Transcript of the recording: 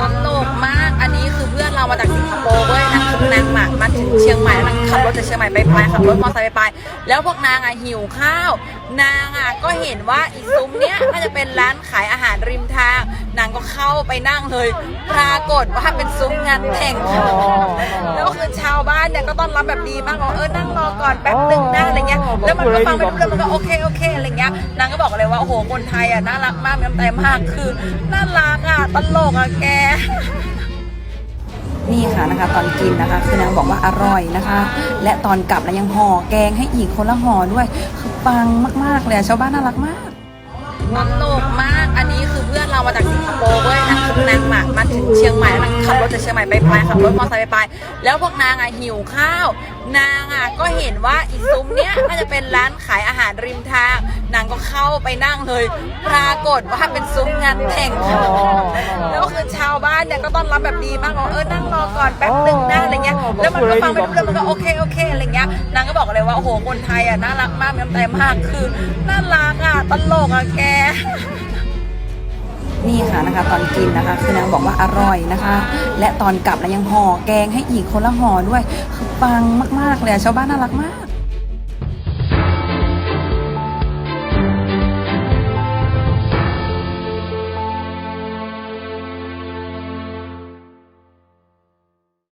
กมาก อันนี้คือเพื่อนเรามาจากสิงคโปร์เว้ยนางคือนางมามาถึงเชียงใหม่แล้วนางขับรถจากเชียงใหม่ไปไปขับรถมอเตอร์ไซค์ไปไป แล้วพวกนางอะหิวข้าว นางอะก็เห็นว่าอีซุ้มเนี้ยน่าจะเป็นร้านขายอาหารริมทาง นางก็เข้าไปนั่งเลย ปรากฏว่าเป็นซุ้มงานแต่งแล้วคือชาวบ้านเนี่ยก็ต้อนรับแบบดีมากบอกเออนั่งรอก่อนแป๊บหนึ่งนะอะไรเงี้ยแล้ว มันก็ฟังไม่รู้เรื่องมันก็โอเคโอเคอะไรเงี้ยนางก็บอกเลยว่าโอ้โหคนไทยอะน่ารักมากมีน้ำใจมากคือน่ารักอะตลกอะแกนี่ค่ะนะคะตอนกินนะคะคือนางบอกว่าอร่อยนะคะ และตอนกลับนะยังห่อแกงให้อีกคนละห่อด้วยคือปังมากๆเลยชาวบ้านน่ารักมากตลกมากอันนี้คือเพื่อนเรามาจากสิงคโปร์เว้ยนางคือนาง ถึงเชียงใหม่แล้วนางขับรถจากเชียงใหม่ไปไปขับรถมอเตอร์ไซค์ไปไปแล้วพวกนางอะหิวข้าว นางอะก็เห็นว่าอีซุ้มเนี้ยน่าจะเป็นร้านขายอาหารริมทาง นางก็เข้าไปนั่งเลย ปรากฏว่าเป็นซุ้มงานแต่งแล้วคือชาวบ้านเนี่ยก็ต้อนรับแบบดีมากบอกเออนั่งรอก่อนแป๊บหนึ่งนะอะไรเงี้ยแล้วมันก็ฟังไม่รู้เรื่องมันก็โอเคโอเคอะไรเงี้ยนางก็บอกเลยว่าโอ้โหคนไทยอะน่ารักมากมีน้ำใจมากคือน่ารักอะตลกอะแก นี่ค่ะนะคะ ตอนกินนะคะ คือนางบอกว่าอร่อยนะคะ และตอนกลับนะยังห่อแกงให้อีกคนละห่อด้วยคือปังมากๆเลยชาวบ้านน่ารักมาก